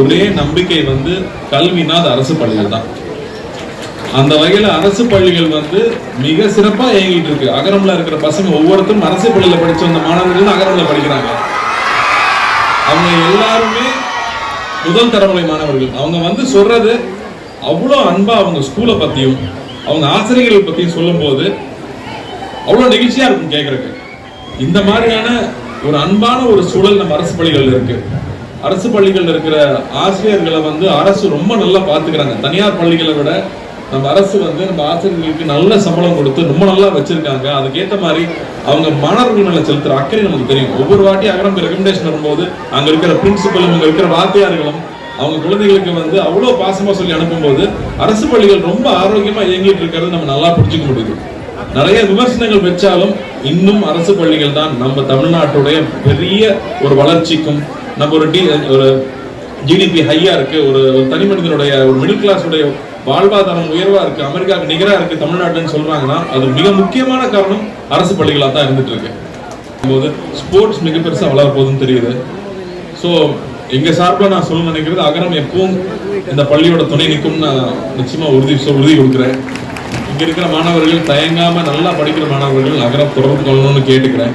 ஒரே நம்பிக்கை வந்து கல்வினா அது அரசு பள்ளிகள் தான். அந்த வகையில் அரசு பள்ளிகள் வந்து மிக சிறப்பாக இயங்கிட்டு இருக்கு. அகரம்ல இருக்கிற பசங்க ஒவ்வொருத்தரும் அரசு பள்ளியில் படிச்ச வந்த மாணவர்கள் தான் அகரம்ல படிக்கிறாங்க. அவங்க எல்லாருமே முதல் தரமுறை மாணவர்கள். அவங்க வந்து சொல்றது அவ்வளோ அன்பா அவங்க ஸ்கூலை பத்தியும் அவங்க ஆசிரியர்கள் பத்தியும் சொல்லும்போது அவ்வளோ நெகிழ்ச்சியா இருக்கும் கேட்கறதுக்கு இந்த மாதிரியான ஒரு அன்பான ஒரு சூழல் நம்ம அரசு பள்ளிகள் இருக்கு. அரசு பள்ளிகளில் இருக்கிற ஆசிரியர்களை வந்து அரசு ரொம்ப நல்லா பார்த்துக்கிறாங்க தனியார் பள்ளிகளை விட நம்ம அரசு வந்து நம்ம ஆசிரியர்களுக்கு நல்ல சம்பளம் கொடுத்து ரொம்ப நல்லா வச்சிருக்காங்க. அதுக்கேற்ற மாதிரி அவங்க மாணவர்கள் மேல செலுத்துற அக்கறை நமக்கு தெரியும். ஒவ்வொரு வாட்டி அகரம் ரெக்கமெண்டேஷன் வரும்போது அங்க இருக்கிற பிரின்சிபலும் அங்க இருக்கிற வாத்தியார்களும் அவங்க குழந்தைகளுக்கு வந்து அவ்வளோ பாசமா சொல்லி அனுப்பும்போது அரசு பள்ளிகள் ரொம்ப ஆரோக்கியமா இயங்கிட்டு இருக்கிறது நம்ம நல்லா புரிஞ்சுக்க முடியுது. நிறைய விமர்சனங்கள் வச்சாலும் இன்னும் அரசு பள்ளிகள் தான் நம்ம தமிழ்நாட்டுடைய பெரிய ஒரு வளர்ச்சிக்கும் நம்ம ஒரு டி ஒரு ஜிடிபி ஹையா இருக்கு ஒரு ஒரு தனி மனிதனுடைய ஒரு மிடில் கிளாஸுடைய வாழ்வாதாரம் உயர்வா இருக்கு அமெரிக்காவுக்கு நிகராக இருக்கு தமிழ்நாட்டுன்னு சொல்றாங்கன்னா அது மிக முக்கியமான காரணம் அரசு பள்ளிகளாக தான் இருந்துட்டு இருக்கு போது ஸ்போர்ட்ஸ் மிக பெருசாக வளர போகுதுன்னு தெரியுது. ஸோ எங்க சார்பாக நான் சொல்ல நினைக்கிறது அகரம் எப்பவும் இந்த பள்ளியோட துணை நிற்கும்னு நான் நிச்சயமா உறுதி உறுதி கொடுக்குறேன். இங்க இருக்கிற மாணவர்கள் தயங்காம நல்லா படிக்கிற மாணவர்கள் அகரம் தொடர்பு கொள்ளணும்னு கேட்டுக்கிறேன்.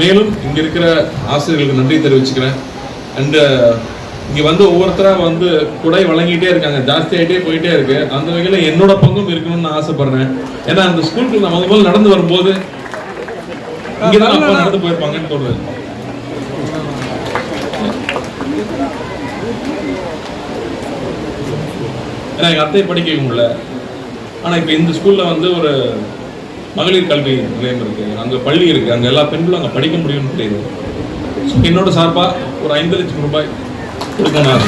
மேலும் இங்க இருக்கிற ஆசிரியர்களுக்கு நன்றி தெரிவிச்சுக்கிறேன். அண்டு uh, இங்கே வந்து ஒவ்வொருத்தரா வந்து குடை வழங்கிட்டே இருக்காங்க. ஜாஸ்தி போயிட்டே இருக்கு. அந்த வகையில் என்னோட பங்கும் இருக்கணும்னு நான் ஆசைப்படுறேன். ஏன்னா அந்த ஸ்கூலுக்கு நான் முதல் நடந்து வரும்போது இங்கதான் அப்பா நடந்து போயிருப்பாங்கன்னு தோணுது. ஏன்னா எங்கள் அத்தை படிக்க வைக்க முடியல. ஆனா இப்போ இந்த ஸ்கூல்ல வந்து ஒரு மகளிர் கல்வி நிலையம் இருக்குது அங்கே பள்ளி இருக்குது அங்கே எல்லா பெண்களும் அங்கே படிக்க முடியும்னு தெரியுது. So, என்னோட சார்பாக ஒரு ஐந்து லட்சம் ரூபாய் கொடுக்கணும்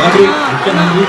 நன்றி. மிக்க நன்றி.